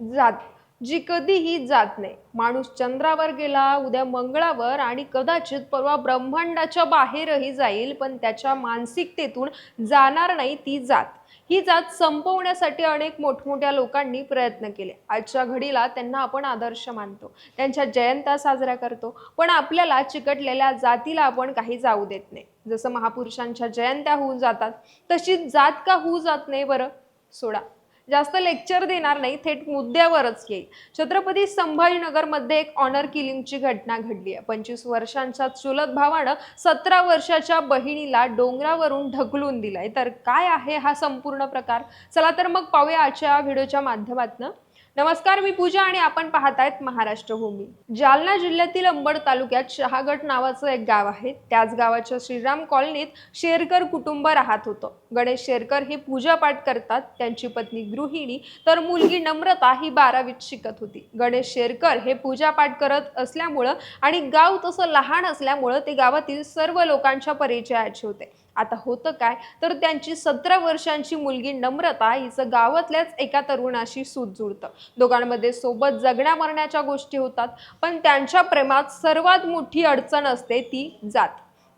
जात जी कधीही जात नाही. माणूस चंद्रावर गेला उद्या मंगळावर आणि कदाचित परवा ब्रह्मांडाच्या बाहेरही जाईल पण त्याच्या मानसिकतेतून जाणार नाही ती जात. ही जात संपवण्यासाठी अनेक मोठमोठ्या लोकांनी प्रयत्न केले. आजच्या घडीला त्यांना आपण आदर्श मानतो. त्यांच्या जयंत्या साजऱ्या करतो. पण आपल्याला चिकटलेल्या जातीला आपण काही जाऊ देत नाही. जसं महापुरुषांच्या जयंत्या होऊन जातात तशी जात का होऊ जात नाही बरं? सोडा. जास्त लेक्चर देणार नाही थेट मुद्द्यावरच येईल. छत्रपती संभाजीनगरमध्ये एक ऑनर किलिंगची घटना घडली आहे. पंचवीस वर्षांच्या चुलत भावानं सतरा वर्षाच्या बहिणीला डोंगरावरून ढकलून दिलाय. तर काय आहे हा संपूर्ण प्रकार? चला तर मग पाहूया आजच्या व्हिडिओच्या माध्यमातून. नमस्कार मी पूजा आणि आपण पाहतायत महाराष्ट्र भूमी. जालना जिल्ह्यातील अंबड तालुक्यात शहागट नावाचं एक गाव आहे. त्याच गावाच्या श्रीराम कॉलनीत शेरकर कुटुंब राहत होतं. गणेश शेरकर हे पूजापाठ करतात. त्यांची पत्नी गृहिणी तर मुलगी नम्रता ही बारावीत शिकत होती. गणेश शेरकर हे पूजापाठ करत असल्यामुळं आणि गाव तसं लहान असल्यामुळं ते गावातील सर्व लोकांच्या परिचयाचे होते. आता होतं काय? तर त्यांची सतरा वर्षांची मुलगी नम्रता हिचं गावातल्याच एका तरुणाशी सूत जुळतं. दोघांमध्ये सोबत जगण्या मरण्याच्या गोष्टी होतात पण त्यांच्या प्रेमात सर्वात मोठी अडचण असते ती जात.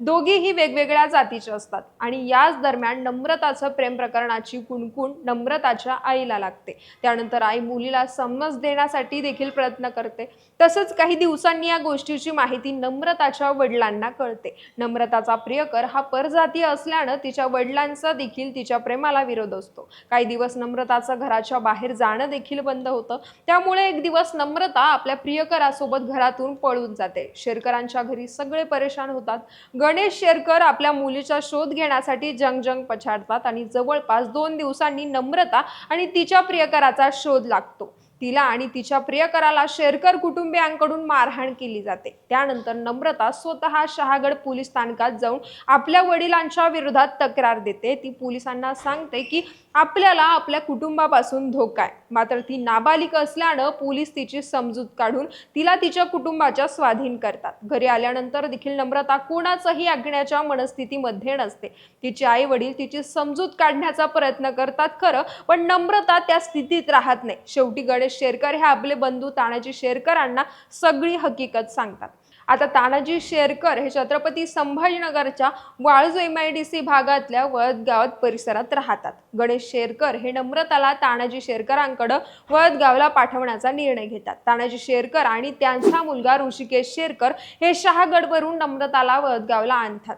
दोघीही वेगवेगळ्या जातीचे असतात. आणि याच दरम्यान नम्रताचं प्रेम प्रकरणाची कुणकुण नम्रताच्या आईला लागते. त्यानंतर आई मुलीला समज देण्यासाठी देखील प्रयत्न करते. तसंच काही दिवसांनी या गोष्टीची माहिती नम्रताच्या वडिलांना कळते. नम्रताचा प्रियकर हा परजातीय असल्यानं तिच्या वडिलांचा देखील तिच्या प्रेमाला विरोध असतो. काही दिवस नम्रताचं घराच्या बाहेर जाणं देखील बंद होतं. त्यामुळे एक दिवस नम्रता आपल्या प्रियकरासोबत घरातून पळून जाते. शेरकरांच्या घरी सगळे परेशान होतात. गणेश शेरकर आपल्या मुलीचा शोध घेण्यासाठी जंगजंग पछाडतात आणि जवळपास दोन दिवसांनी नम्रता आणि तिच्या प्रियकराचा शोध लागतो. तिला आणि तिच्या प्रियकराला शेरकर कुटुंबियांकडून मारहाण केली जाते. त्यानंतर नम्रता स्वतः शहागड पोलीस स्थानकात जाऊन आपल्या वडिलांच्या विरोधात तक्रार देते. ती पोलिसांना सांगते की आपल्याला आपल्या कुटुंबापासून धोका आहे. मात्र ती नाबालिक असल्यानं पोलीस तिची समजूत काढून तिला तिच्या कुटुंबाच्या स्वाधीन करतात. घरी आल्यानंतर देखील नम्रता कोणाचंही ऐकण्याच्या मनस्थितीमध्ये नसते. तिचे आई वडील तिची समजूत काढण्याचा प्रयत्न करतात खरं पण नम्रता त्या स्थितीत राहत नाही. शेवटी गणेश शेरकर हे आपले बंधू तानाजी शेरकरांना सगळी हकीकत सांगतात. आता तानाजी शेरकर हे Chhatrapati संभाजीनगरच्या Waluj M I D C भागातल्या वळदगावात परिसरात राहतात. गणेश शेरकर हे नम्रताला तानाजी शेरकरांकडं वळदगावला पाठवण्याचा निर्णय घेतात. तानाजी शेरकर आणि त्यांचा मुलगा ऋषिकेश शेरकर हे शहागडवरून नम्रताला वळदगावला आणतात.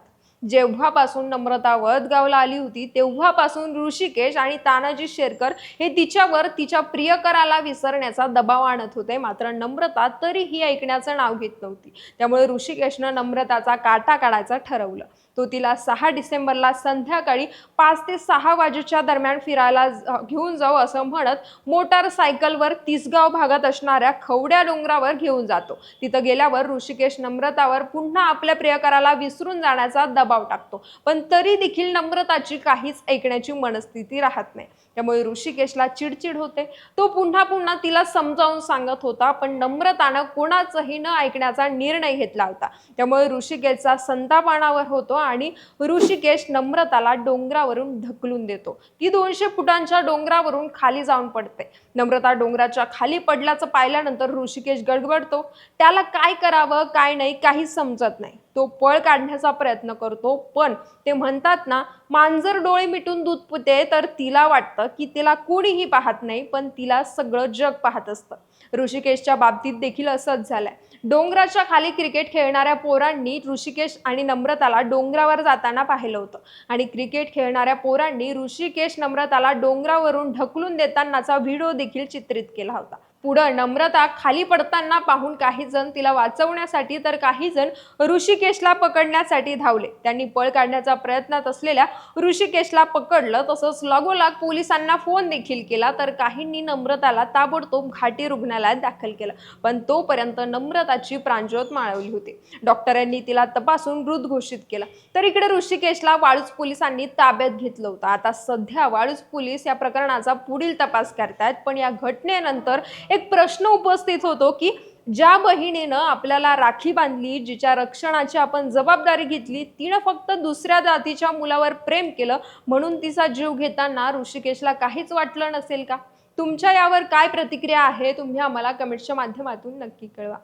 जेव्हापासून नम्रता वळदगावला आली होती तेव्हापासून ऋषिकेश आणि तानाजी शेरकर हे तिच्यावर तिच्या प्रियकराला विसरण्याचा दबाव आणत होते. मात्र नम्रता तरीही ऐकण्याचं नाव घेत नव्हती. त्यामुळे ऋषिकेशनं नम्रताचा काटा काढायचा ठरवलं. तो तिला सहा डिसेंबरला संध्याकाळी पाच ते सहा वाजेच्या दरम्यान फिरायला घेऊन जाऊ असं म्हणत मोटारसायकलवर तिसगाव भागात असणाऱ्या खवड्या डोंगरावर घेऊन जातो. तिथं गेल्यावर ऋषिकेश नम्रतावर पुन्हा आपल्या प्रियकराला विसरून जाण्याचा दबाव टाकतो. पण तरी देखील नम्रताची काहीच ऐकण्याची मनस्थिती राहत नाही. त्यामुळे ऋषिकेशला चिडचिड होते. तो पुन्हा पुन्हा तिला समजावून सांगत होता पण नम्रतानं कोणाचंही न ऐकण्याचा निर्णय घेतला होता. त्यामुळे ऋषिकेशचा संतापानावर होतो आणि ऋषिकेश नम्रताला डोंगरावरून ढकलून देतो. ती दोनशे फुटांच्या डोंगरावरून खाली जाऊन पडते. नम्रता डोंगराच्या खाली पडल्याचं पाहिल्यानंतर ऋषिकेश गडबडतो त्याला काय करावं काय नाही काहीच समजत नाही. तो पळ काढण्याचा प्रयत्न करतो. पण ते म्हणतात ना मांजर डोळे मिटून दूध पुते तर तिला वाटतं की तिला कोणीही पाहत नाही पण तिला सगळं जग पाहत असतं. ऋषिकेशच्या बाबतीत देखील असंच झालंय. डोंगराच्या खाली क्रिकेट खेळणाऱ्या पोरांनी ऋषिकेश आणि नम्रताला डोंगरावर जाताना पाहिलं होतं. आणि क्रिकेट खेळणाऱ्या पोरांनी ऋषिकेश नम्रताला डोंगरावरून ढकलून देतानाचा व्हिडिओ देखील चित्रित केला होता. पुढं नम्रता खाली पडताना पाहून काही जण तिला वाचवण्यासाठी तर काही जण ऋषिकेशला पकडण्यासाठी धावले. त्यांनी पळ काढण्याचा प्रयत्नात असलेल्या ऋषिकेशला पकडलं. तसंच लागोलाग पोलिसांना फोन देखील केला. तर काहींनी नम्रताला ताबडतोब घाटी रुग्णालयात दाखल केलं. पण तोपर्यंत नम्रताची प्राणज्योत माळवली होती. डॉक्टरांनी तिला तपासून मृत घोषित केलं. तर इकडे ऋषिकेशला वाळूज पोलिसांनी ताब्यात घेतलं होतं. आता सध्या वाळूज पोलीस या प्रकरणाचा पुढील तपास करतायत. पण या घटनेनंतर एक प्रश्न उपस्थित होतो की ज्या बहिणीनं आपल्याला राखी बांधली जिच्या रक्षणाची आपण जबाबदारी घेतली तिनं फक्त दुसऱ्या जातीच्या मुलावर प्रेम केलं म्हणून तिचा जीव घेताना ऋषिकेशला काहीच वाटलं नसेल का? तुमच्या यावर काय प्रतिक्रिया आहे? तुम्ही आम्हाला कमेंट्सच्या माध्यमातून नक्की कळवा.